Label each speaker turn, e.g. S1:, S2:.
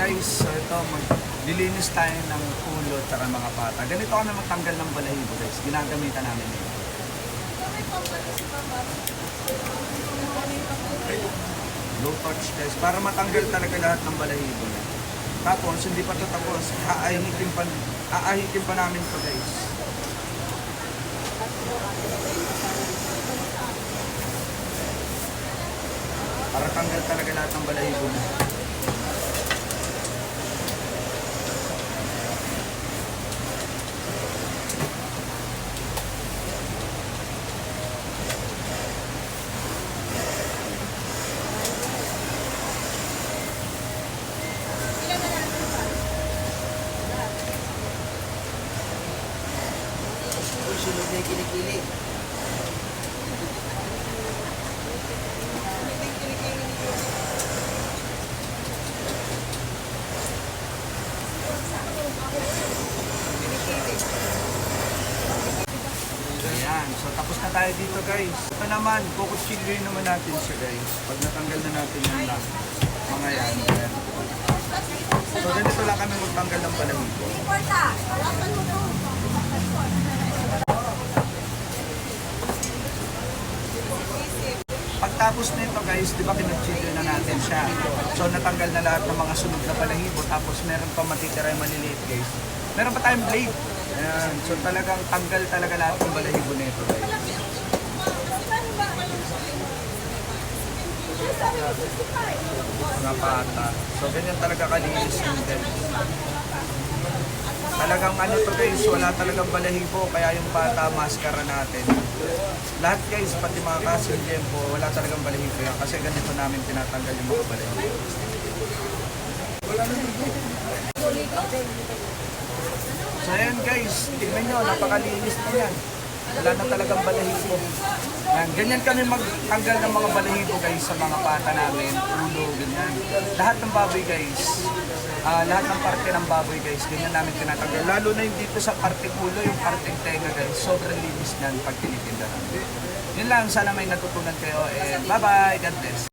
S1: guys, so ito, maglilinis tayo ng ulo at mga pata. Ganito kami magtanggal ng balahibo guys. Ginagamitan namin yun. Low touch guys, para matanggal talaga lahat ng balahibo. Tapos, hindi pa ito tapos, aahitin pa, aahitin pa namin ito guys. Para tanggal talaga lahat ng balahibo
S2: Sunod na yung kilikili.
S1: Ayan, so tapos na tayo dito guys. Ito naman, kukutsilyoin naman natin siya guys. Pag natanggal na natin yung lahat, mga yan. So ganito lang kami magtanggal ng balahibo. Pagtapos nito guys, di ba kinutsilyo na natin siya. So natanggal na lahat ng mga sunog na balahibo. Tapos meron pa matitira yung maliliit guys. Meron pa tayong blade. Ayan. So talagang tanggal talaga lahat ng balahibo nito guys. mga pata. So, ganyan talaga kalinis yung guys. Talagang ano to guys, wala talagang balahibo, kaya yung bata maskara natin. Lahat guys, pati mga kasin po, wala talagang balahibo yan kasi ganito namin tinatanggal yung mga balahibo. So ayan guys, tignan nyo, napakalinis na yan. Wala na talagang balahibo. Yan, ganyan kami magtanggal ng mga balahibo guys sa mga pata namin, ulo, ganyan. Lahat ng baboy guys, ah, lahat ng parte ng baboy guys, ganyan namin tinatanggal. Lalo na yung dito sa parte ulo, yung parte tenga guys, sobrang linis niyan pag tinitindahan. Yun lang, sana may natutunan kayo and bye bye, God bless.